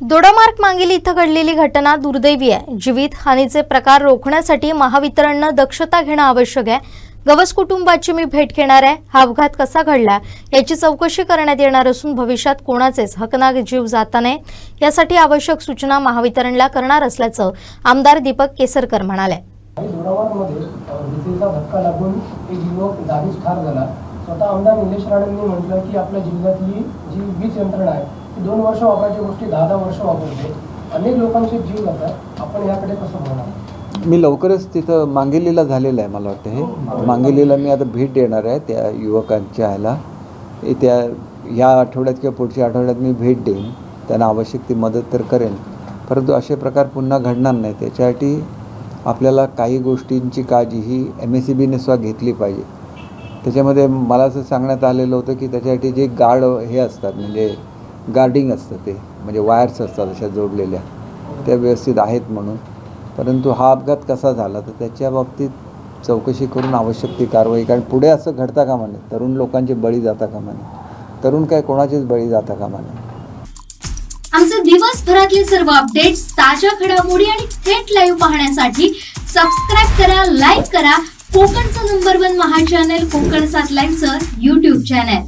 दोडामार्ग मांगेली इथं घडलेली घटना दुर्दैवी आहे. जीवित हानीचे प्रकार रोखण्यासाठी महावितरणनं दक्षता घेणं आवश्यक आहे. गवस कुटुंबाची मी भेट घेणार आहे. हा अपघात कसा घडला याची चौकशी करण्यात येणार असून भविष्यात कोणाचेच हकनाक जीव जाता नये. यासाठी आवश्यक सूचना महावितरणला करणार असल्याचं आमदार दीपक केसरकर म्हणाले. धक्का लागून एक युवक जागीच ठार झाला. स्वतः आमदार निलेश राणेंनी म्हटलं की आपल्या जिल्ह्यातली जी वीज यंत्रणा आहे दोन वर्ष वापरायच्या गोष्टी दहा दहा वर्ष वापरते अनेक लोकांचे जीव जातात. आपण याकडे कसं बोलणार मी लवकरच तिथं मांगेलीला झालेलं आहे मला वाटतं हे. मांगेलीला. मी आता भेट देणार आहे त्या युवकांच्या ह्याला. त्या या आठवड्यात किंवा पुढच्या आठवड्यात मी भेट देईन. त्यांना आवश्यक ती मदत तर करेन. परंतु असे प्रकार पुन्हा घडणार नाही त्याच्यासाठी आपल्याला काही गोष्टींची काळजी ही एम एस सी बीने सुद्धा घेतली पाहिजे. त्याच्यामध्ये मला असं सांगण्यात आलेलं होतं की त्याच्यासाठी जे गार्ड हे असतात म्हणजे गार्डिंग असतं ते म्हणजे वायर्स असतात अशा जोडलेल्या. त्या व्यवस्थित आहेत म्हणून. परंतु हा अपघात कसा झाला तर त्याच्या बाबतीत चौकशी करून आवश्यक ती कारवाई कारण पुढे असं घडता कामा नये. तरुण लोकांचे बळी जाता कामा नये. तरुण काय कोणाचेच बळी जाता कामा नये. आमचे दिवसभरातले सर्व अपडेट्स ताज्या घडामोडी आणि थेट लाईव्ह पाहण्यासाठी सबस्क्राईब करा लाईक करा. कोकणचं नंबर वन महा चॅनल कोकण सात लाईनचं युट्यूब चॅनल